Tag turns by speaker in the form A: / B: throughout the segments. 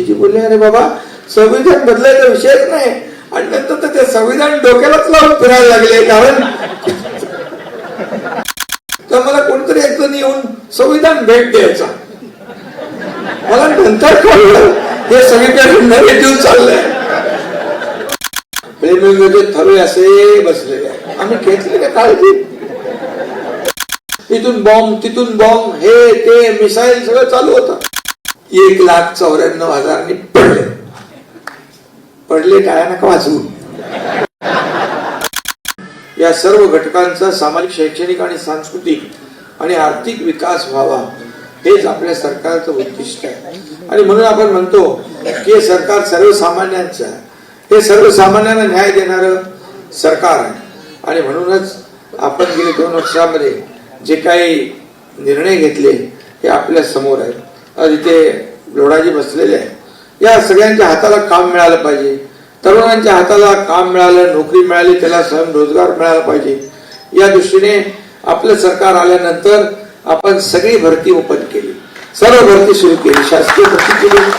A: मोदीजी बोलले अरे बाबा संविधान बदलायचा विषयच नाही. आणि नंतर तर ते संविधान डोक्यालाच लावून फिरायला लागले कारण तर मला कोणतरी एक जण येऊन संविधान भेट द्यायचा. मला नंतर कळलं हे सगळीकडे नेगेटिव्ह चाललंय. प्रेमविंगचे थरोळे असे बसलेले आम्ही घेतले का काळजी? इथून बॉम्ब तिथून बॉम्ब हे ते मिसाईल सगळं चालू होतं. एक लाख चौऱ्याण्णव हजारांनी पडले. पडले टाळ्या नका वाचवून या सर्व घटकांचा सामाजिक शैक्षणिक आणि सांस्कृतिक आणि आर्थिक विकास व्हावा हेच आपल्या सरकारचं उद्दिष्ट आहे. आणि म्हणून आपण म्हणतो की हे सरकार सर्वसामान्यांचं आहे. हे सर्वसामान्यांना न्याय देणारं सरकार आहे. आणि म्हणूनच आपण गेले दोन वर्षामध्ये जे काही निर्णय घेतले हे आपल्यासमोर आहेत. इथे लोढाजी बसलेले आहे. या सगळ्यांच्या हाताला काम मिळालं पाहिजे. तरुणांच्या हाताला काम मिळालं नोकरी मिळाली त्याला स्वयंरोजगार मिळाला पाहिजे. या दृष्टीने आपलं सरकार आल्यानंतर आपण सगळी भरती ओपन केली. सर्व भरती सुरू केली. शासकीय भरती केली.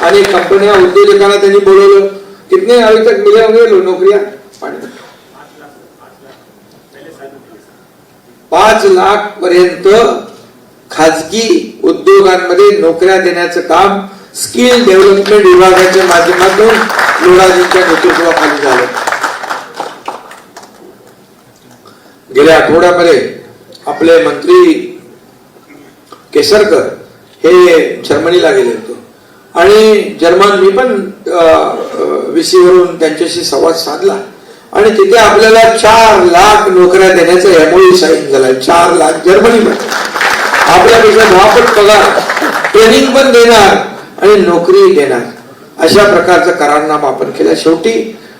A: आणि कंपन्या उद्योजकांना त्यांनी बोलवलं. कितने अभी तक मिले होंगे नौकरिया? पाच लाख पर्यंत खाजगी उद्योगांमध्ये नोकऱ्या देण्याचं काम स्किल डेव्हलपमेंट विभागाच्या माध्यमातून लोढाजींच्या नेतृत्वाखाली झालं. गेल्या आठवड्यामध्ये आपले मंत्री केसरकर हे जर्मनीला गेले होते. आणि जर्मन मी पण विसीवरून त्यांच्याशी संवाद साधला. आणि तिथे आपल्याला चार लाख नोकऱ्या देण्याचं एमओयू साईन झालं. चार लाख जर्मनीमध्ये. आपल्यापेक्षा दहापट पगार ट्रेनिंग पण देणार आणि नोकरी देणार. अशा प्रकारचं करारनामा आपण केला. शेवटी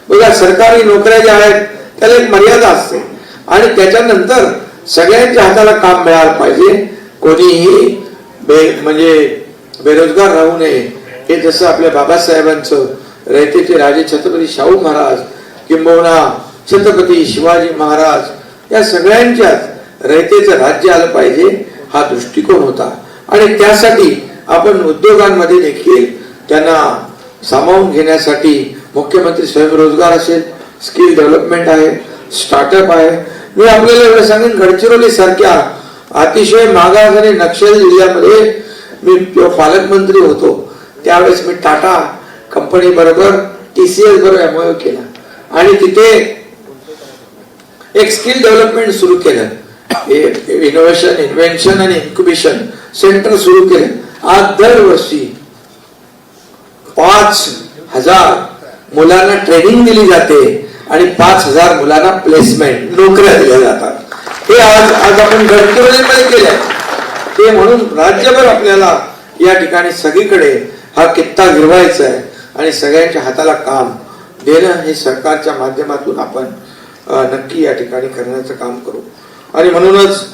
A: बघा सरकारी नोकऱ्या ज्या आहेत त्याला एक मर्यादा असते. आणि त्याच्यानंतर सगळ्यांच्या हाताला काम मिळालं पाहिजे. कोणीही बे म्हणजे बेरोजगार राहू नये. हे जसं आपल्या बाबासाहेबांचं रयतेचे राजे छत्रपती शाहू महाराज किंबहुना छत्रपती शिवाजी महाराज या सगळ्यांच्याच रयतेचं राज्य आलं पाहिजे. हा दृष्टिकोन होता. आणि त्यासाठी आपण उद्योगांमध्ये देखील त्यांना सामावून घेण्यासाठी मुख्यमंत्री स्वयंरोजगार असेल स्किल डेव्हलपमेंट आहे स्टार्टअप आहे. मी आपल्याला एवढं सांगेन गडचिरोली सारख्या अतिशय मागास आणि नक्षल जिल्ह्यामध्ये मी पालकमंत्री होतो त्यावेळेस मी टाटा कंपनी बरोबर टी सी एस बरोबर एमओ केला. आणि तिथे एक स्किल डेव्हलपमेंट सुरू केलं. इनोव्हेशन इन्व्हेन्शन आणि इन्क्युबेशन सेंटर सुरू केले. आज दरवर्षी पाच हजार मुलांना ट्रेनिंग दिली जाते आणि पाच हजार मुलांना प्लेसमेंट नोकऱ्या दिल्या जातात. हे आज आज आपण गडचिरोलीमध्ये केले ते म्हणून राज्यभर आपल्याला या ठिकाणी सगळीकडे हा कित्ता गिरवायचा आहे आणि सगळ्यांच्या हाताला काम देणं हे सरकारच्या माध्यमातून आपण नक्की या ठिकाणी करण्याचं काम करू. आणि म्हणूनच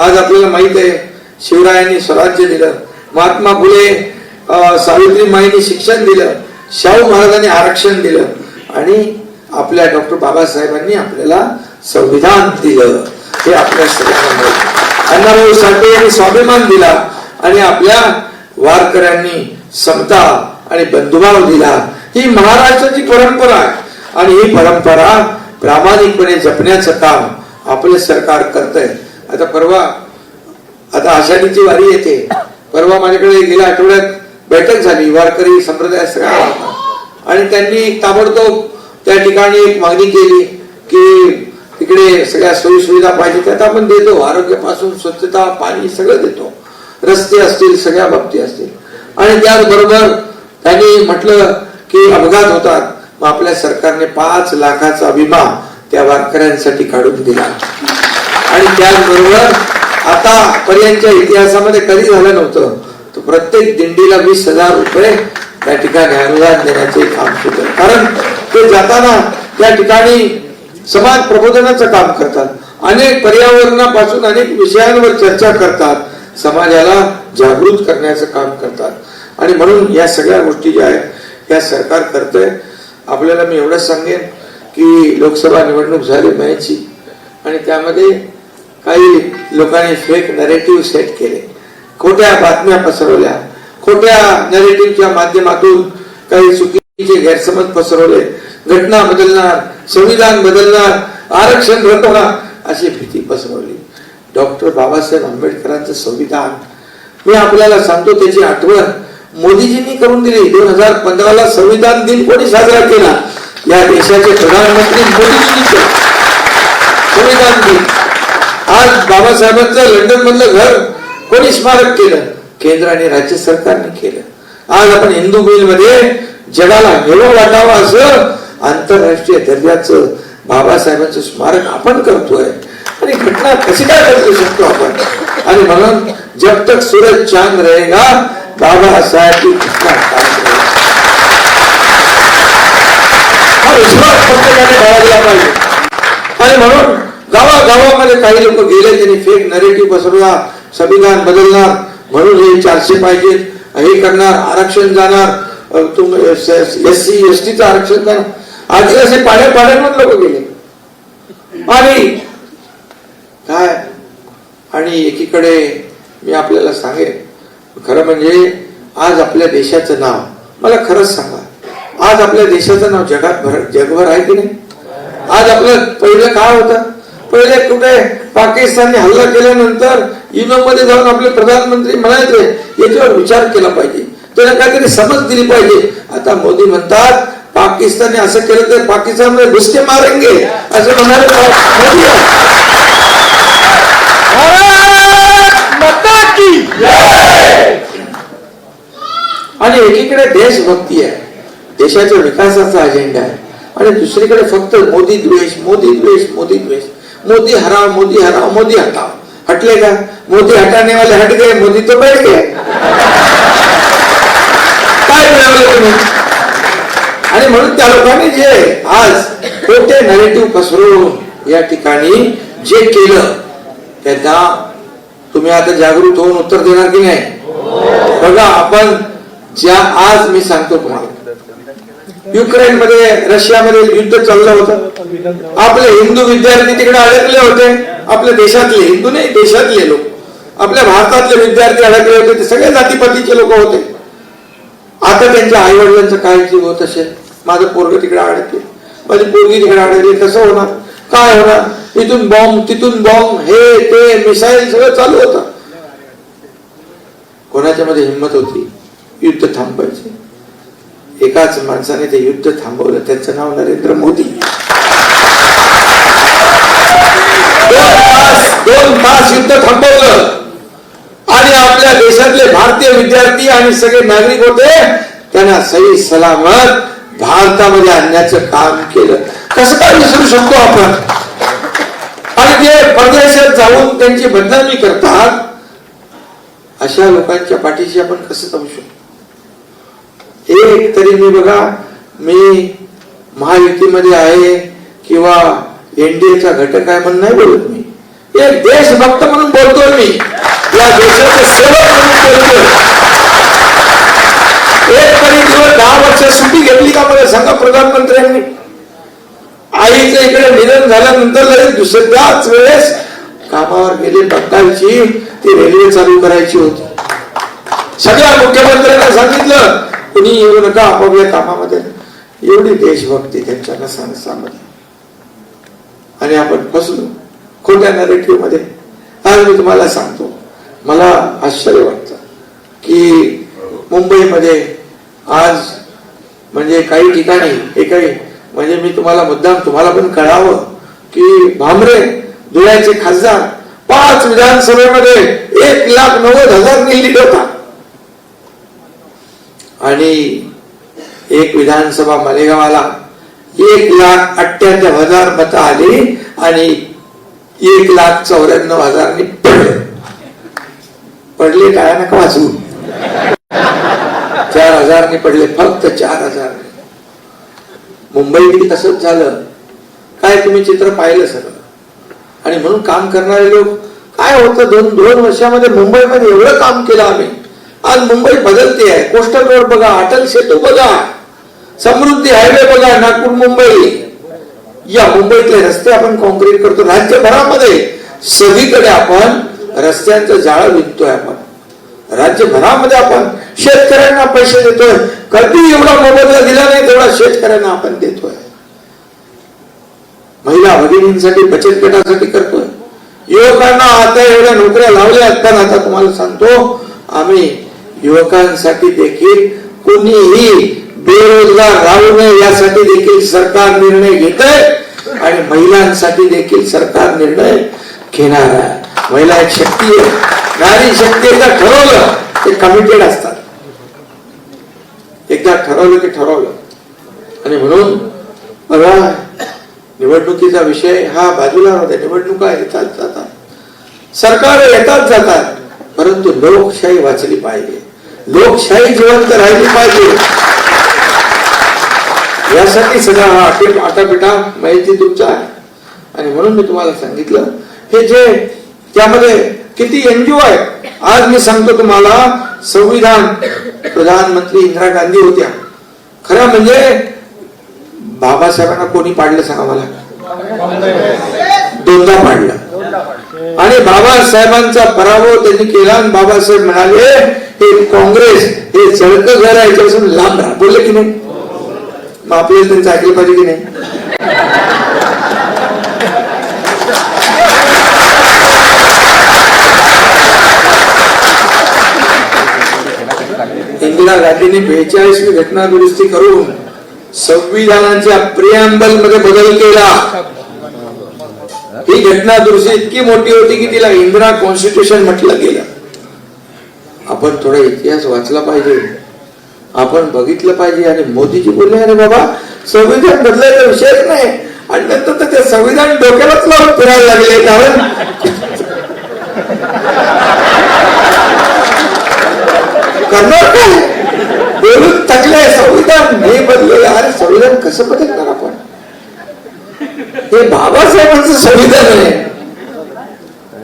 A: आज आपल्याला माहीत आहे शिवरायांनी स्वराज्य दिलं. महात्मा फुले सावित्रीमाईंनी शिक्षण दिलं. शाहू महाराजांनी आरक्षण दिलं. आणि आपल्या डॉक्टर बाबासाहेबांनी आपल्याला संविधान दिलं. हे आपल्या सगळ्यांना अण्णाभाऊ साठे यांनी स्वाभिमान दिला आणि आपल्या वारकऱ्यांनी समता आणि बंधुभाव दिला. ही महाराष्ट्राची परंपरा आहे. आणि ही परंपरा प्रामाणिकपणे जपण्याचं काम आपलं सरकार करतंय. आता परवा आता आषाढीची वारी येते. परवा माझ्याकडे गेल्या आठवड्यात बैठक झाली वारकरी संप्रदाय सगळा आणि त्यांनी ताबडतोब त्या ठिकाणी एक मागणी केली की तिकडे सगळ्या सोयी सुविधा पाहिजे त्यात आपण देतो. आरोग्यापासून स्वच्छता पाणी सगळं देतो. रस्ते असतील सगळ्या बाबती असतील. आणि त्याचबरोबर त्यांनी म्हटलं की अपघात होतात. मग आपल्या सरकारने पाच लाखाचा विमा त्या वारकऱ्यांसाठी काढून दिला. आणि त्याचबरोबर आता पर्यंतच्या इतिहासामध्ये कधी झालं नव्हतं तर प्रत्येक दिंडीला वीस हजार रुपये त्या ठिकाणी अनुदान देण्याचे काम सुरू कारण ते जाताना त्या ठिकाणी समाज प्रबोधनाचं काम करतात. अनेक पर्यावरणापासून अनेक विषयांवर चर्चा करतात. समाजाला जागृत करण्याचं काम करतात. आणि म्हणून या सगळ्या गोष्टी ज्या आहेत या सरकार करतंय. आपल्याला मी एवढंच सांगेन की लोकसभा निवडणूक झाली मेची आणि त्यामध्ये काही लोकांनी फेक नरेटिव्ह सेट केले. खोट्या बातम्या पसरवल्या. खोट्या नरेटिव्हच्या माध्यमातून काही चुकीचे गैरसमज पसरवले. घटना बदलणार संविधान बदलणार आरक्षण रद्द होणार अशी भीती पसरवली. डॉक्टर बाबासाहेब आंबेडकरांचं संविधान. मी आपल्याला सांगतो त्याची आठवण. मोदीजींनी करून दिली. दोन हजार पंधराला संविधान दिन कोणी साजरा केला? या देशाचे प्रधानमंत्री मोदीजींनी संविधान दिन आज बाबासाहेबांचं लंडन मधलं घर कोणी स्मारक केलं? केंद्र आणि राज्य सरकारने केलं. आज आपण हिंदू बिलमध्ये जगाला हेवा वाटावं असं आंतरराष्ट्रीय दर्जाचं बाबासाहेबांचं स्मारक आपण करतोय. आणि घटना कशी काय करू शकतो आपण? आणि म्हणून जब तक सूरज चांद रहेगा बाबासाहेब की घटना कायम रहेगी. हा विश्वास प्रत्येकाने बाळगला पाहिजे. आणि म्हणून गावागावामध्ये काही लोक गेले त्यांनी फेक नरेटिव्ह बसवला संविधान बदलणार म्हणून हे चारशे पाहिजे. हे करणार आरक्षण जाणार. तुम एस सी एस टीचं आरक्षण जाणार. आदिवासी पाड्या पाड्यांवर लोक गेले. आणि काय? आणि एकीकडे मी आपल्याला सांगेन खरं म्हणजे आज आपल्या देशाचं नाव मला खरंच सांगा. आज आपल्या देशाचं नाव जगात भर जगभर आहे की नाही? आज आपलं पहिलं काय होतं? पहिले कुठे पाकिस्तानने हल्ला केल्यानंतर युनो मध्ये जाऊन आपले प्रधानमंत्री म्हणायचे याच्यावर विचार केला पाहिजे. त्याला काहीतरी समज दिली पाहिजे. आता मोदी म्हणतात पाकिस्तानने असं केलं तर पाकिस्तानमध्ये घुसके मारेंगे असं म्हणाले. आणि एकीकडे देशभक्ती आहे. देशाच्या विकासाचा अजेंडा आहे. आणि दुसरीकडे फक्त मोदी द्वेष मोदी द्वेष मोदी द्वेष. मोदी हराव मोदी हराव मोदी हटाव. हटले का? मोदी हटाने वाले हट गए मोदी तो बैठ गए. काय मिळवलं तुम्ही? आणि म्हणून त्या लोकांनी जे आज खोटे नरेटिव्ह पसरवून या ठिकाणी जे केलं त्यांना तुम्ही आता जागृत होऊन उत्तर देणार की नाही? बघा आपण ज्या आज मी सांगतो तुम्हाला युक्रेन मध्ये रशियामध्ये युद्ध चाललं होतं. आपले हिंदू विद्यार्थी तिकडे अडकले होते. आपल्या देशातले हिंदू नाही देशातले लोक. आपल्या भारतातले विद्यार्थी अडकले होते. ते सगळे जातीपातीचे लोक होते. आता त्यांच्या आई वडिलांचं काय जीव होत असेल? माझं पोरग तिकडे अडकले. माझी पोरगी तिकडे अडकली. कसं होणार? काय होणार? इथून बॉम्ब तिथून बॉम्ब हे ते मिसाईल सगळं चालू होतं. कोणाच्या मध्ये हिंमत होती? युद्ध थांबवायचे एकाच माणसाने ते युद्ध थांबवलं. त्याचं नाव नरेंद्र मोदी. दोन तास दोन तास युद्ध थांबवलं. आणि आपल्या देशातले भारतीय विद्यार्थी आणि सगळे नागरिक होते त्यांना सही सलामत भारतामध्ये आणण्याचं काम केलं. कसं काय विसरू शकतो आपण? आणि जे परदेशात जाऊन त्यांची बदनामी करतात अशा लोकांच्या पाठीशी आपण कसं जाऊ शकतो एक तरी मी बघा मी महायुतीमध्ये आहे किंवा एनडीएचा घटक आहे म्हणून नाही बोलत मी. एक देशभक्त म्हणून बोलतोय मी. या देशाचे सेवक म्हणून बोलतोय. एक तरी दिवस दहा वर्ष सुट्टी घेतली का मला सांगा प्रधानमंत्र्यांनी? आईचं इकडे निधन झाल्यानंतर लगेच दुसऱ्याच वेळेस कामावर गेले बंगालची ती रेल्वे चालू करायची होती. सगळ्या मुख्यमंत्र्यांना सांगितलं कुणी येऊ नका आपापल्या कामामध्ये? एवढी देशभक्ती त्यांच्या नसानसामध्ये आणि आपण फसलो खोट्या नरेटिव्हमध्ये. आज मी तुम्हाला सांगतो मला आश्चर्य वाटतं की मुंबईमध्ये आज म्हणजे काही ठिकाणी हे काही म्हणजे मी तुम्हाला मुद्दाम तुम्हाला पण कळावं की भामरे धुळ्याचे खासदार पाच विधानसभेमध्ये एक लाख नव्वद हजार लीड होता आणि एक विधानसभा मालेगावाला एक लाख अठ्ठ्याण्णव हजार मतं आली आणि एक लाख चौऱ्याण्णव हजारनी पडले. पडले काय नका वाचू चार हजारनी पडले फक्त चार हजार मुंबईत तसंच झालं. काय तुम्ही चित्र पाहिलं सगळं? आणि म्हणून काम करणारे लोक काय होतं दोन दोन वर्षामध्ये मुंबईमध्ये एवढं काम केलं आम्ही? आज मुंबई बदलते आहे. कोस्टल रोड बघा अटल सेतू बघा. समृद्धी हायवे बघा नागपूर मुंबई. या मुंबईतले रस्ते आपण कॉन्क्रीट करतो. राज्यभरामध्ये सगळीकडे आपण रस्त्यांचं जाळं विकतोय आपण. राज्यभरामध्ये आपण शेतकऱ्यांना पैसे देतोय. कधी एवढा मोबदला दिला नाही तेवढा शेतकऱ्यांना आपण देतोय. महिला भगिनींसाठी बचत गटासाठी करतोय. युवकांना आता एवढ्या नोकऱ्या लावल्या पण आता तुम्हाला सांगतो आम्ही युवकांसाठी देखील कोणीही बेरोजगार राहू नये यासाठी देखील सरकार निर्णय घेत आहे आणि महिलांसाठी देखील सरकार निर्णय घेणार आहे. महिला एक शक्ती आहे. नारी शक्ती एकदा ठरवलं ते कमिटेड असतात. एकदा ठरवलं की ठरवलं. आणि म्हणून बघा निवडणुकीचा विषय हा बाजूला होता निवडणुका येतात जातात. सरकार येतात जातात. परंतु लोकशाही वाचली पाहिजे. लोकशाही जिवंत राहिली पाहिजे. यासाठी सगळा हा आटे- आटापिटा माहिती तुमचा आहे. आणि म्हणून मी तुम्हाला सांगितलं हे जे त्यामध्ये किती एनजीओ आहे आज मी सांगतो तुम्हाला संविधान प्रधानमंत्री इंदिरा गांधी होत्या. खरं म्हणजे बाबासाहेबांना कोणी पाडलं सांगा मला? दोनदा पाडलं. आणि बाबासाहेबांचा पराभव त्यांनी केला आणि बाबासाहेब म्हणाले हे काँग्रेस हे सडकं घर आहे याच्यापासून लांब राहा बोलले की नाही? मग आपल्याला त्यांचं ऐकलं पाहिजे की नाही? इंदिरा गांधींनी बेचाळीसवी घटना दुरुस्ती करून संविधानाच्या प्रियांबलमध्ये बदल केला. ही घटना दुरुस्ती इतकी मोठी होती की तिला इंदिरा कॉन्स्टिट्यूशन म्हटलं गेलं. आपण थोडा इतिहास वाचला पाहिजे. आपण बघितलं पाहिजे आणि मोदीजी बोलले अरे बाबा संविधान बदलायचा विषयच नाही. आणि नंतर तर ते संविधान डोक्यालाच लावून फिरायला लागले कारण करणार काय? बोलून टाकलंय संविधान नाही बदललं. अरे संविधान कसं बदलणार आपण? हे बाबासाहेबांचं संविधान आहे.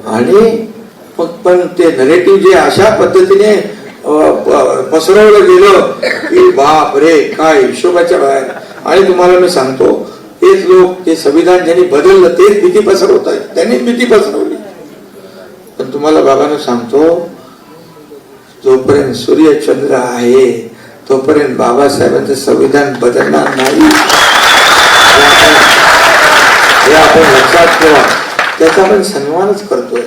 A: आणि मग पण ते नरेटिव्ह जे अशा पद्धतीने पसरवलं गेलं की बाप रे काय हिशोबाच्या बाहेर. आणि तुम्हाला मी सांगतो तेच लोक ते संविधान ज्यांनी बदललं तेच भीती पसरवत आहेत. त्यांनीच भीती पसरवली. पण तुम्हाला बाबांना सांगतो जोपर्यंत सूर्य चंद्र आहे तोपर्यंत बाबासाहेबांचं संविधान बदलणार नाही. हे आपण लक्षात ठेवा. त्याचा आपण सन्मानच करतोय.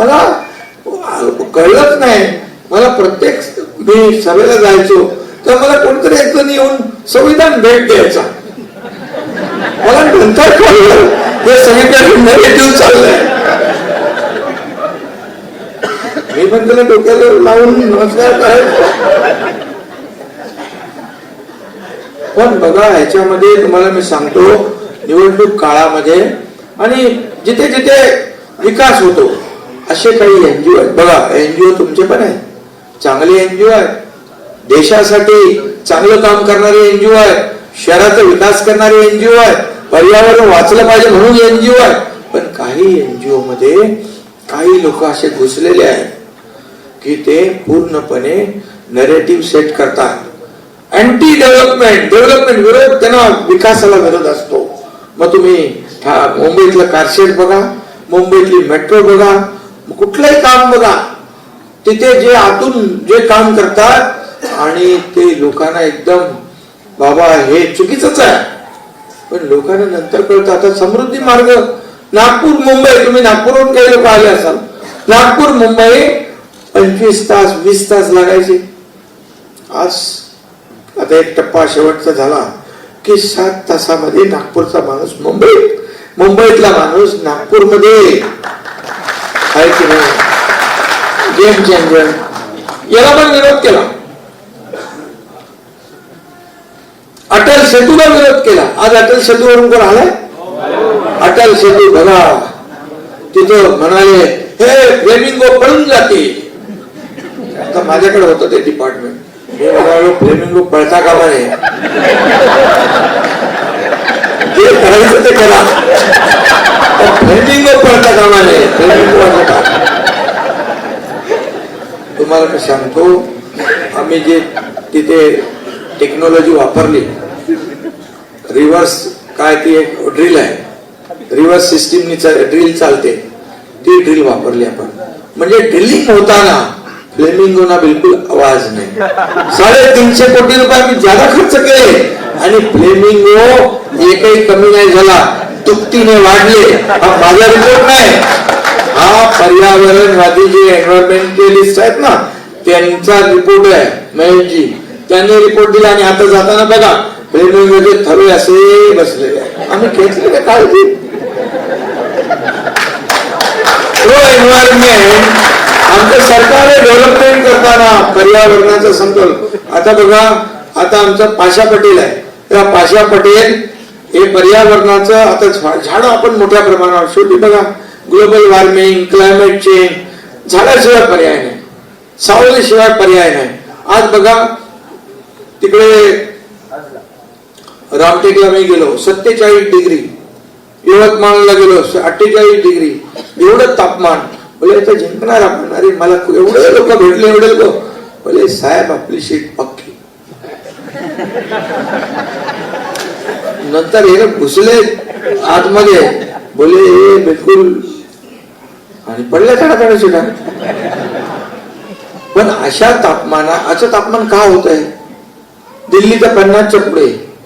A: मला कळलंच नाही. मला प्रत्येक मी सभेला जायचो तर मला कोणतरी एक येऊन संविधान भेट द्यायचा. मला नंतर कळलं हे संविधान नेगेटिव्ह चाललंय. मी पण त्याला डोक्याला लावून नमस्कार करायचो. पण बघा ह्याच्यामध्ये तुम्हाला मी सांगतो निवडणूक काळामध्ये आणि जिथे जिथे विकास होतो असे काही एनजीओ आहेत. बघा एनजीओ तुमचे पण आहेत. चांगले एनजीओ आहेत. देशासाठी चांगलं काम करणारे एनजीओ आहेत. शहराचा विकास करणारे एनजीओ आहेत. पर्यावरण वाचलं पाहिजे म्हणून एनजीओ आहे पण काही एनजीओ मध्ये काही लोक असे घुसलेले आहेत की ते पूर्णपणे नरेटिव्ह सेट करतात. अँटी डेव्हलपमेंट डेव्हलपमेंट विरोध त्यांना विकासाला विरोध असतो. मग तुम्ही मुंबईतलं कारशेड बघा मुंबईतली मेट्रो बघा कुठलंही काम बघा तिथे जे आतून जे काम करतात आणि ते लोकांना एकदम बाबा हे चुकीचंच आहे. पण लोकांना नंतर कळतं आता समृद्धी मार्ग नागपूर मुंबई तुम्ही नागपूरहून काही लोक आले असाल. नागपूर मुंबई पंचवीस तास वीस तास लागायचे. आज आता एक टप्पा शेवटचा झाला की सात तासामध्ये नागपूरचा माणूस मुंबईत मुंबईतला माणूस नागपूरमध्ये. आहे की नाही गेम चेंजर याला पण विरोध केला. अटल सेतूला विरोध केला. आज अटल सेतूवरून कोण आलाय? अटल सेतू बघा तिथं म्हणाले हे फ्लेमिंगो पळून जाते. आता माझ्याकडे होतं ते डिपार्टमेंट हे म्हणालो फ्लेमिंगो पळता कामा नये जे करायचं ते करा. फ्लेमिंगो पडता कामा नये फ्लेमिंगो तुम्हाला मी सांगतो आम्ही जे तिथे टेक्नॉलॉजी वापरली रिव्हर्स काय ती एक ड्रिल आहे रिव्हर्स सिस्टीमनी ड्रिल चालते ती ड्रिल वापरली आपण म्हणजे ड्रिलिंग होताना फ्लेमिंगोना बिलकुल आवाज नाही साडेतीनशे कोटी रुपये आम्ही ज्यादा खर्च केले आणि फ्लेमिंगो एकही कमी नाही झाला दुपटीने वाढले. हा माझा रिपोर्ट नाही. हा पर्यावरणवादी जे एन्व्हायरमेंटलिस्ट आहेत ना त्यांचा रिपोर्ट आहे महेशजी त्यांनी रिपोर्ट दिला आणि आता जाताना बघा फ्लेमिंगोचे थरू असे बसलेले आम्ही घेतले का काळजी? प्रो एन्व्हायरमेंट आमचं सरकार डेव्हलपमेंट करताना पर्यावरणाचा समतोल आता बघा आता आमचा पाशा पटेल आहे. त्या पाशा पटेल हे पर्यावरणाचं आता झाडं आपण मोठ्या प्रमाणावर शेवटी बघा ग्लोबल वॉर्मिंग क्लायमेट चेंज झाडाशिवाय पर्याय नाही. सावलीशिवाय पर्याय नाही. आज बघा तिकडे रामटेकला मी गेलो सत्तेचाळीस डिग्री. यवतमाळला गेलो अठ्ठेचाळीस डिग्री. एवढं तापमान. बोले इथं जिंकणार आपण. अरे मला एवढे लोक भेटले एवढे लोक. बोले साहेब आपली शीट पक्की. नंतर हे घुसले आतमध्ये. बोले हे बिलकुल. आणि पडल्या चढा सुद्धा पण अशा तापमाना असं तापमान का होत आहे? दिल्लीच्या पन्नासच्या पुढे.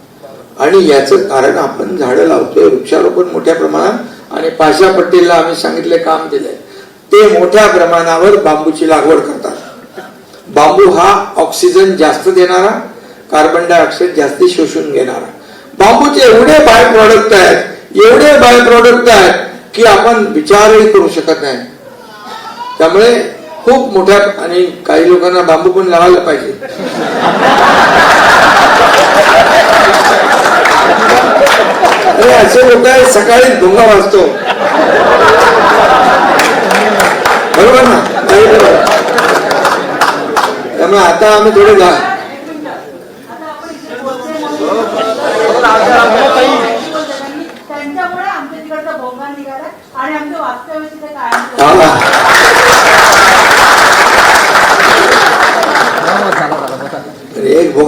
A: आणि याचं कारण आपण झाडं लावतोय वृक्षारोपण मोठ्या प्रमाणात. आणि पाशा पटेलला आम्ही सांगितले काम दिलंय. ते मोठ्या प्रमाणावर बांबूची लागवड करतात. बांबू हा ऑक्सिजन जास्त देणारा कार्बन डायऑक्साईड जास्ती शोषून घेणारा. बांबूचे एवढे बाय प्रॉडक्ट आहेत एवढे बाय प्रॉडक्ट आहेत की आपण विचारही करू शकत नाही. त्यामुळे खूप मोठ्या आणि काही लोकांना बांबू पण लावायला पाहिजे. अरे असे लोक आहेत सकाळी भोंगा वाजतो. बरोबर ना? त्यामुळे आता आम्ही थोडे जा
B: त्यांच्यामुळे आमच्या तिकडचा भोंगा निघाला आणि आमचं वास्तव्य तिथे कायम
A: हा.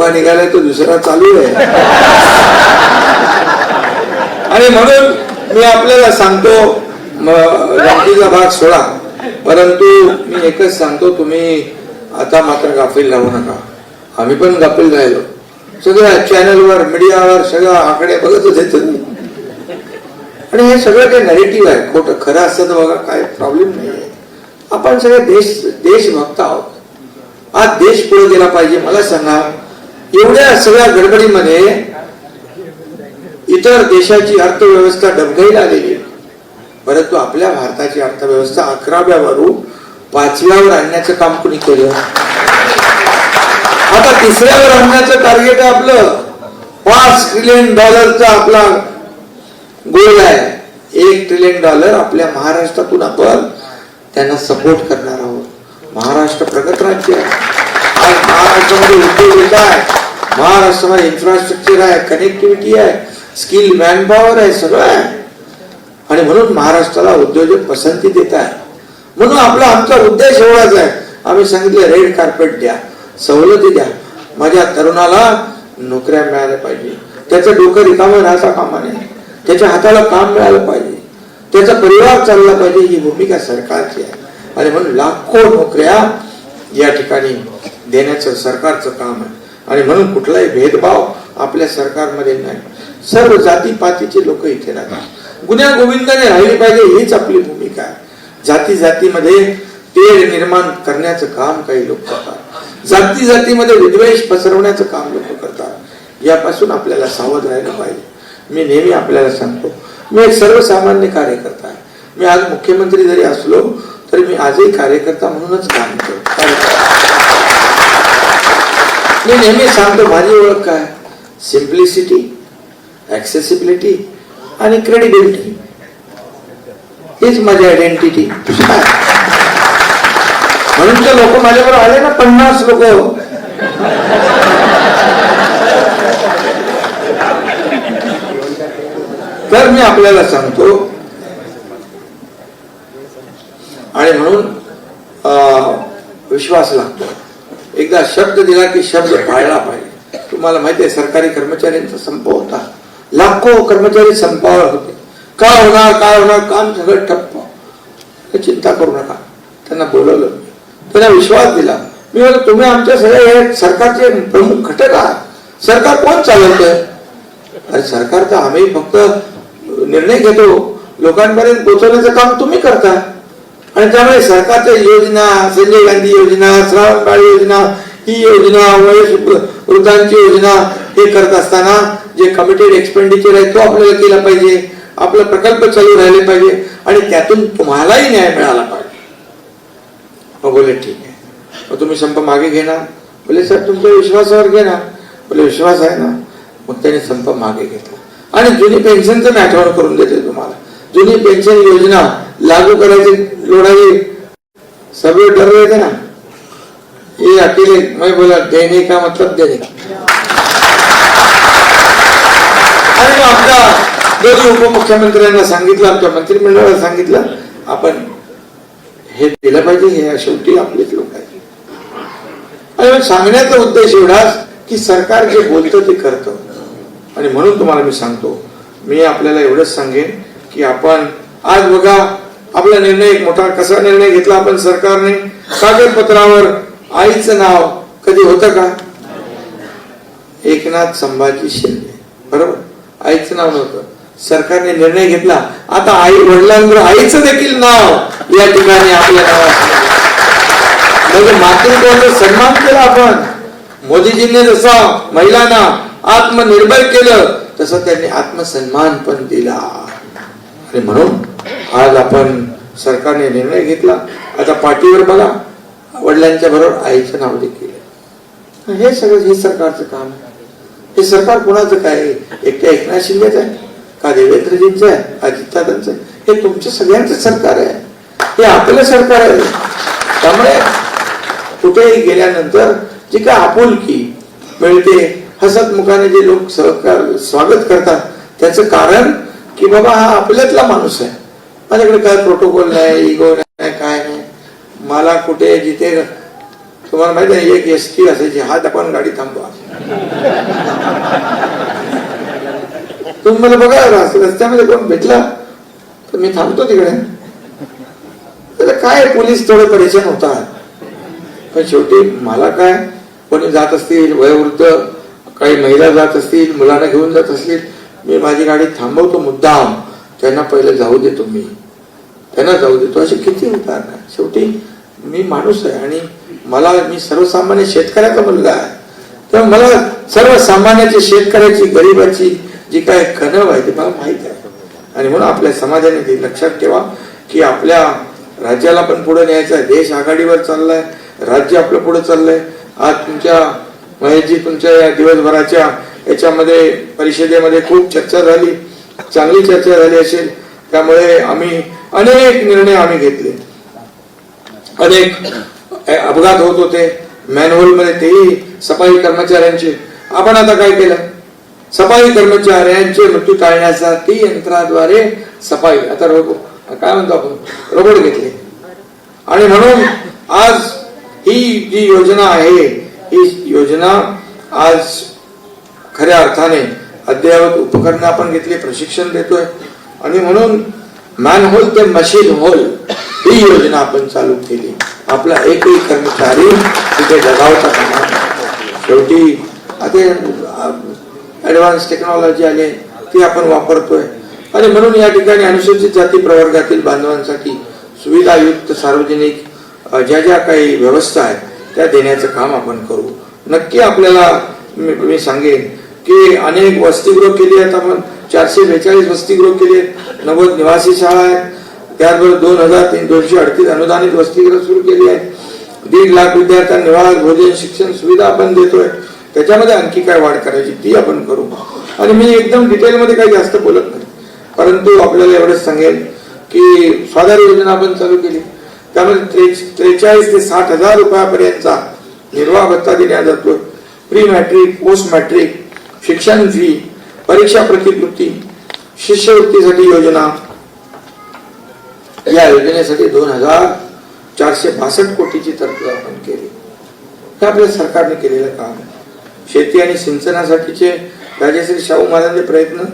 A: तर निघालाय तो दुसरा चालू आहे. आणि म्हणून मी आपल्याला सांगतो म- भाग सोडा. परंतु मी एकच सांगतो तुम्ही आता मात्र गाफील राहू नका. आम्ही पण गाफील राहिलो. सगळ्या चॅनलवर मीडियावर सगळं आकडे बघतच येत आणि हे सगळं काही नेगेटिव्ह आहे. खोटं खरं असतं तर बघा काय प्रॉब्लेम नाही आहे. आपण सगळे देश देशभक्त आहोत. आज देश पुढे गेला पाहिजे मला सांगा. एवढ्या सगळ्या गडबडीमध्ये इतर देशाची अर्थव्यवस्था डबघाईला आलेली आहे. परंतु आपल्या भारताची अर्थव्यवस्था अकराव्यावरून पाचव्यावर आणण्याचं काम कुणी केलं? आता तिसऱ्यावर आणण्याचं टार्गेट आहे आपलं पाच ट्रिलियन डॉलरचा आपला गोल आहे. एक ट्रिलियन डॉलर आपल्या महाराष्ट्रातून आपण त्यांना सपोर्ट करणार आहोत. महाराष्ट्र प्रगत राज्य आहे. आज महाराष्ट्रामध्ये उद्योग येत आहे. महाराष्ट्रामध्ये इन्फ्रास्ट्रक्चर आहे कनेक्टिव्हिटी आहे स्किल मॅनपॉवर आहे सगळं आहे. आणि म्हणून महाराष्ट्राला उद्योजक पसंती देत आहे. म्हणून आपला आमचा उद्देश एवढाच आहे. आम्ही सांगितले रेड कार्पेट द्या सवलती द्या. माझ्या तरुणाला नोकऱ्या मिळाल्या पाहिजे. त्याचं डोकं रिकामं राहता कामा नये. त्याच्या हाताला काम मिळालं पाहिजे. त्याचा परिवार चालला पाहिजे ही भूमिका सरकारची आहे. आणि म्हणून लाखो नोकऱ्या या ठिकाणी देण्याचं सरकारचं काम आहे. आणि म्हणून कुठलाही भेदभाव आपल्या सरकारमध्ये नाही. सर्व जातीपातीचे लोक इथे राहतात. गुन्ह्या गोविंदाने राहिली पाहिजे हीच आपली भूमिका आहे. जाती जातीमध्ये तेढ निर्माण करण्याचं काम काही लोक करतात. जाती जातीमध्ये विद्वेष पसरवण्याचं काम लोक करतात. यापासून आपल्याला सावध राहिलं पाहिजे. मी नेहमी आपल्याला सांगतो मी एक सर्वसामान्य कार्यकर्ता आहे. मी आज मुख्यमंत्री जरी असलो तरी मी आजही कार्यकर्ता म्हणूनच काम करतो. मी नेहमी सांगतो माझी ओळख काय सिम्प्लिसिटी ऍक्सेसिबिलिटी आणि क्रेडिबिलिटी हीच माझी आयडेंटिटी म्हणून ते लोक माझ्याबरोबर आले ना पन्नास लोक. तर मी आपल्याला सांगतो आणि म्हणून विश्वास लागतो. एकदा शब्द दिला की शब्द पाळला पाहिजे. तुम्हाला माहिती आहे सरकारी कर्मचाऱ्यांचा संप होता. लाखो कर्मचारी संपावर होते. का होणार काय होणार काम सगळं ठप्प. हे चिंता करू नका. त्यांना बोलवलं त्यांना विश्वास दिला. मी म्हणलं तुम्ही आमच्या सगळ्या सरकारचे प्रमुख घटक आहात. सरकार कोण चालवतंय? अरे सरकार तर आम्ही फक्त निर्णय घेतो. लोकांपर्यंत पोहोचवण्याचं काम तुम्ही करता आणि त्यामुळे सरकारच्या योजना संजय गांधी योजना श्रावण योजना ही योजना वयस वृद्धांची योजना हे करत असताना जे कमिटेड एक्सपेंडिचर आहे तो आपल्याला केला पाहिजे आपला प्रकल्प चालू राहिले पाहिजे आणि त्यातून तुम्हालाही न्याय मिळाला पाहिजे. मग बोले ठीक आहे. मग तुम्ही संप मागे घेणार. बोले सर तुमच्या विश्वासावर घेणार. बोले विश्वास आहे ना. मग त्याने संप मागे घेतला. आणि जुनी पेन्शनचं मी आठवण करून देते तुम्हाला. जुनी पेन्शन योजना लागू करायची लोढाई सगळे डर रहे थे ना. ये अकेले मैं बोला देने का मतलब देने आणि मग आमच्या दोन्ही उपमुख्यमंत्र्यांना सांगितलं आमच्या मंत्रिमंडळाला सांगितलं आपण हे दिलं पाहिजे हे शेवटी आपलेच लोक आहेत. आणि सांगण्याचा उद्देश एवढाच की सरकार जे बोलतं ते करतं. आणि म्हणून तुम्हाला मी सांगतो मी आपल्याला एवढंच सांगेन की आपण आज बघा आपला निर्णय एक मोठा कसा निर्णय घेतला आपण सरकारने? कागदपत्रावर आईचं नाव कधी होतं का? एकनाथ संभाजी शिंदे. बरोबर? आईचं नाव नव्हतं. सरकारने निर्णय घेतला. आता आई वडिलांवर आईचं देखील नाव या ठिकाणी आपल्या नावात म्हणजे मातृत्वाचा सन्मान केला आपण. मोदीजींनी जसा महिलांना आत्मनिर्भर केलं तसं त्यांनी आत्मसन्मान पण दिला. आणि म्हणून आज आपण सरकारने निर्णय घेतला. आता पाठीवर बघा वडिलांच्या बरोबर आईचं नाव देखील हे सगळं हे सरकारचं काम आहे. हे सरकार कोणाचं काय एकट्या एकनाथ शिंदेचं आहे का देवेंद्रजींचं आहे? अजितदादांचं आहे? हे तुमचं सगळ्यांचं सरकार आहे. हे आपलं सरकार आहे. त्यामुळे कुठेही गेल्यानंतर जी काय आपुलकी मिळते हसत मुखाने जे लोक सहकार स्वागत करतात त्याचं कारण की बाबा हा आपल्यातला माणूस आहे. माझ्याकडे काय प्रोटोकॉल नाही इगो नाही काय नाही. मला कुठे जिथे तुम्हाला माहिती आहे एक एस टी असायची हात आपण गाडी थांबवा. तुम्ही मला बघा रस्त्यामध्ये कोण भेटला तर मी थांबतो तिकडे. त्याला काय पोलीस थोडं परेशान होतात. पण शेवटी मला काय कोणी जात असतील वयोवृद्ध काही महिला जात असतील मुलांना घेऊन जात असतील मी माझी गाडी थांबवतो मुद्दाम. त्यांना पहिले जाऊ देतो मी. त्यांना जाऊ देतो. असे किती उदाहरण आहे शेवटी मी माणूस आहे आणि मला मी सर्वसामान्य शेतकऱ्याचा मुलगा आहे. तेव्हा मला सर्वसामान्याची शेतकऱ्याची गरिबाची जी काय कणव आहे ती मला माहीत आहे. आणि म्हणून आपल्या समाजाने ते लक्षात ठेवा की आपल्या राज्याला पण पुढे न्यायचं आहे. देश आघाडीवर चाललाय. राज्य आपलं पुढे चाललंय. आज तुमच्या महेशजी तुमच्या या दिवसभराच्या याच्यामध्ये परिषदेमध्ये खूप चर्चा झाली. चांगली चर्चा झाली असेल त्यामुळे आम्ही अनेक निर्णय आम्ही घेतले. अनेक अपघात होत होते मॅनहोलमध्ये तेही सफाई कर्मचाऱ्यांचे. आपण आता काय केलं? सफाई कर्मचाऱ्यांचे मृत्यू टाळण्यासाठी यंत्राद्वारे सफाई आता रोबो काय म्हणतो आपण? रोबोट घेतले. आणि म्हणून आज ही जी योजना आहे ही योजना आज खऱ्या अर्थाने अद्ययावत उपकरणं आपण घेतली प्रशिक्षण देतोय. आणि म्हणून मॅनहोल ते मशीन होल ही योजना आपण चालू केली. आपला एकही कर्मचारी तिथे जगावता शेवटी आता ॲडव्हान्स टेक्नॉलॉजी आली ती आपण वापरतोय. आणि म्हणून या ठिकाणी अनुसूचित जाती प्रवर्गातील बांधवांसाठी सुविधायुक्त सार्वजनिक ज्या ज्या काही व्यवस्था आहेत त्या देण्याचं काम आपण करू. नक्की आपल्याला मी सांगेन की अनेक वसतिगृह केली आहेत. आपण चारशे बेचाळीस वसतिगृह केली आहेत. नव्वद निवासी शाळा आहेत. त्याचबरोबर दोन हजार तीन दोनशे अडतीस अनुदानित वसतिगृह सुरू केली आहेत. दीड लाख विद्यार्थ्यांना निवास भोजन शिक्षण सुविधा आपण देतोय. त्याच्यामध्ये आणखी काय वाढ करायची ती आपण करू. आणि मी एकदम डिटेलमध्ये काही जास्त बोलत नाही. परंतु आपल्याला एवढंच सांगेल की स्वाधार योजना आपण चालू केली. त्यामध्ये त्रे- त्रेचाळीस ते साठ हजार रुपयापर्यंतचा निर्वाह भत्ता देण्यात जातो प्री मॅट्रिक पोस्ट मॅट्रिक शिक्षण फी परीक्षा प्रतिकृती शिष्यवृत्तीसाठी योजना. या योजनेसाठी दोन हजार चारशे बासष्ट कोटीची तरतूद आपण केली. हे आपल्या सरकारने केलेलं काम. शेती आणि सिंचनासाठीचे राजश्री शाहू महाराजांचे प्रयत्न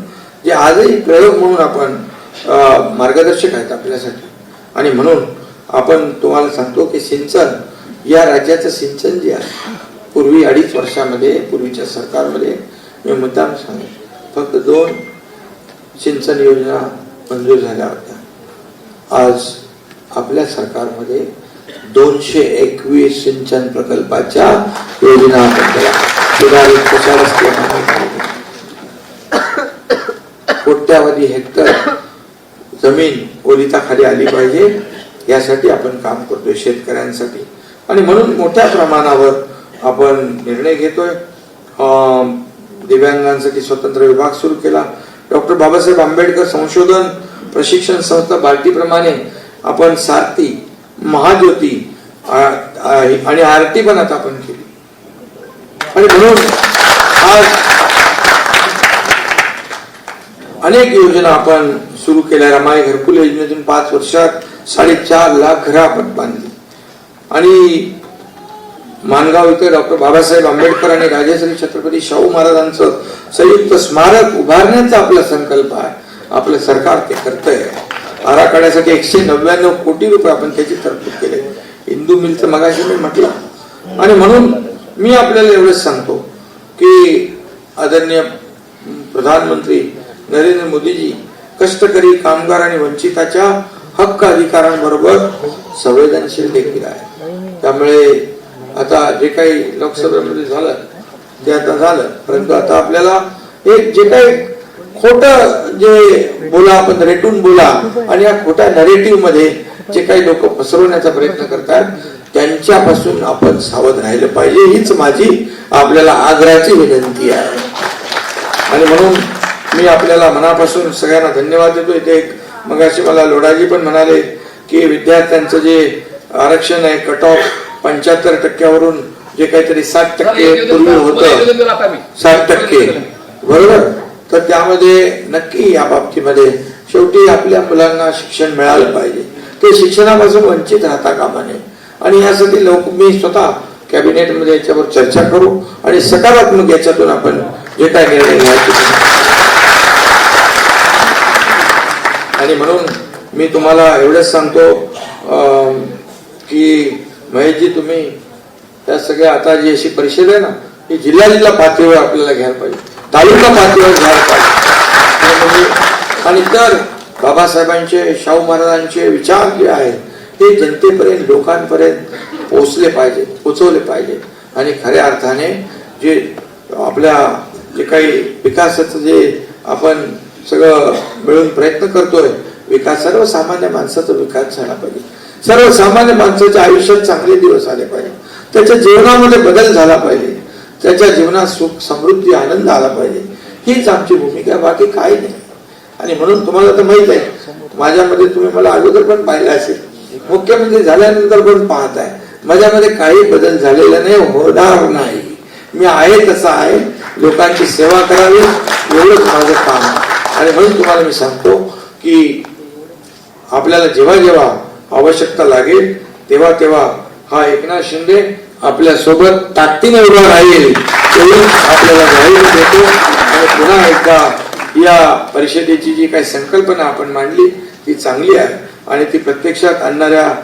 A: जे आजही प्रयोग म्हणून आपण मार्गदर्शक आहेत आपल्यासाठी. आणि म्हणून आपण तुम्हाला सांगतो की सिंचन या राज्याचं सिंचन जे आहे पूर्वी अडीच वर्षामध्ये पूर्वीच्या सरकारमध्ये मी मुद्दाम सांगेन फक्त दोन सिंचन योजना मंजूर झाल्या होत्या. आज आपल्या सरकारमध्ये दोनशे एकवीस सिंचन प्रकल्पाच्या योजना कोट्यावधी हेक्टर जमीन ओलिताखाली आली पाहिजे. यासाठी आपण काम करतोय शेतकऱ्यांसाठी. आणि म्हणून मोठ्या प्रमाणावर आपण निर्णय घेतोय. दिव्यांगांसाठी स्वतंत्र विभाग सुरू केला. डॉक्टर बाबासाहेब आंबेडकर संशोधन प्रशिक्षण संस्था बार्टीप्रमाणे आपण सारथी महाज्योती आणि आरती पण आता आपण केली. आणि म्हणून आज अनेक योजना आपण सुरू केल्या. रमाई घरकुल योजनेतून पाच वर्षात साडेचार लाख घरं आपण बांधली. आणि मानगाव इथे डॉक्टर बाबासाहेब आंबेडकर आणि राजेश्री छत्रपती शाहू महाराजांचं संयुक्त स्मारक उभारण्याचा आपला संकल्प आहे. आपलं सरकार ते करतंय. आराखड्यासाठी एकशे नव्याण्णव कोटी रुपये आपण त्याची तरतूद केली. हिंदू मिलचं मगाशी मी म्हटलं. आणि म्हणून मी आपल्याला एवढंच सांगतो की आदरणीय प्रधानमंत्री नरेंद्र मोदीजी कष्टकरी कामगार आणि वंचिताच्या हक्क अधिकारांबरोबर संवेदनशील देखील आहे त्यामुळे आता जे काही लोकसभेमध्ये झालं ते आता झालं. परंतु आता आपल्याला एक जे काही खोट जे बोला आपण रेटून बोला आणि या खोट्या नरेटिव्हमध्ये जे काही लोक पसरवण्याचा प्रयत्न करतात त्यांच्यापासून आपण सावध राहिलं पाहिजे हीच माझी आपल्याला आग्रहाची विनंती आहे. आणि म्हणून मी आपल्याला मनापासून सगळ्यांना धन्यवाद देतो इथे एक मगाशी मला लोडाजी पण म्हणाले की विद्यार्थ्यांचं जे आरक्षण आहे कट ऑफ पंच्याहत्तर टक्क्यावरून जे काहीतरी साठ टक्के पूर्वी होतं. साठ टक्के. बरोबर? तर त्यामध्ये नक्की या बाबतीमध्ये शेवटी आपल्या मुलांना शिक्षण मिळालं पाहिजे. ते शिक्षणापासून वंचित राहता कामा नये. आणि यासाठी लोक मी स्वतः कॅबिनेटमध्ये याच्यावर चर्चा करू आणि सकारात्मक याच्यातून आपण जे काय निर्णय घ्यायचे. आणि म्हणून मी तुम्हाला एवढंच सांगतो की महेशजी तुम्ही त्या सगळ्या आता जी अशी परिषद आहे ना ही जिल्हा जिल्हा पातळीवर आपल्याला घ्यायला पाहिजे. तालुका पातळीवर घ्यायला पाहिजे. आणि म्हणजे- आणि तर बाबासाहेबांचे शाहू महाराजांचे विचार जे आहेत ते जनतेपर्यंत लोकांपर्यंत पोचले पाहिजे पोचवले पाहिजे आणि खऱ्या अर्थाने जे आपल्या जे काही विकासाचं जे आपण सगळं मिळून प्रयत्न करतोय विकास सर्वसामान्य माणसाचा विकास झाला पाहिजे. सर्वसामान्य माणसाच्या आयुष्यात चांगले दिवस आले पाहिजे. त्याच्या जीवनामध्ये बदल झाला पाहिजे. त्याच्या जीवनात सुख समृद्धी आनंद आला पाहिजे. हीच आमची भूमिका आहे, बाकी काही नाही. आणि म्हणून तुम्हाला तर माहीत आहे माझ्यामध्ये तुम्ही मला अगोदर पण पाहिलं असेल. मुख्यमंत्री झाल्यानंतर पण पाहताय. माझ्यामध्ये काही बदल झालेला नाही होणार नाही. मी आहे तसा आहे. लोकांची सेवा करावी एवढंच माझं काम आणि म्हणून तुम्हाला मी सांगतो की आपल्याला जेव्हा जेव्हा आवश्यकता लागेल तेव्हा तेव्हा हा एकनाथ शिंदे आपल्यासोबत ताकदीने उभा राहील आपल्याला जाहीर देतो. आणि पुन्हा एकदा या परिषदेची जी काही संकल्पना आपण मांडली ती चांगली आहे. आणि ती प्रत्यक्षात आणणाऱ्या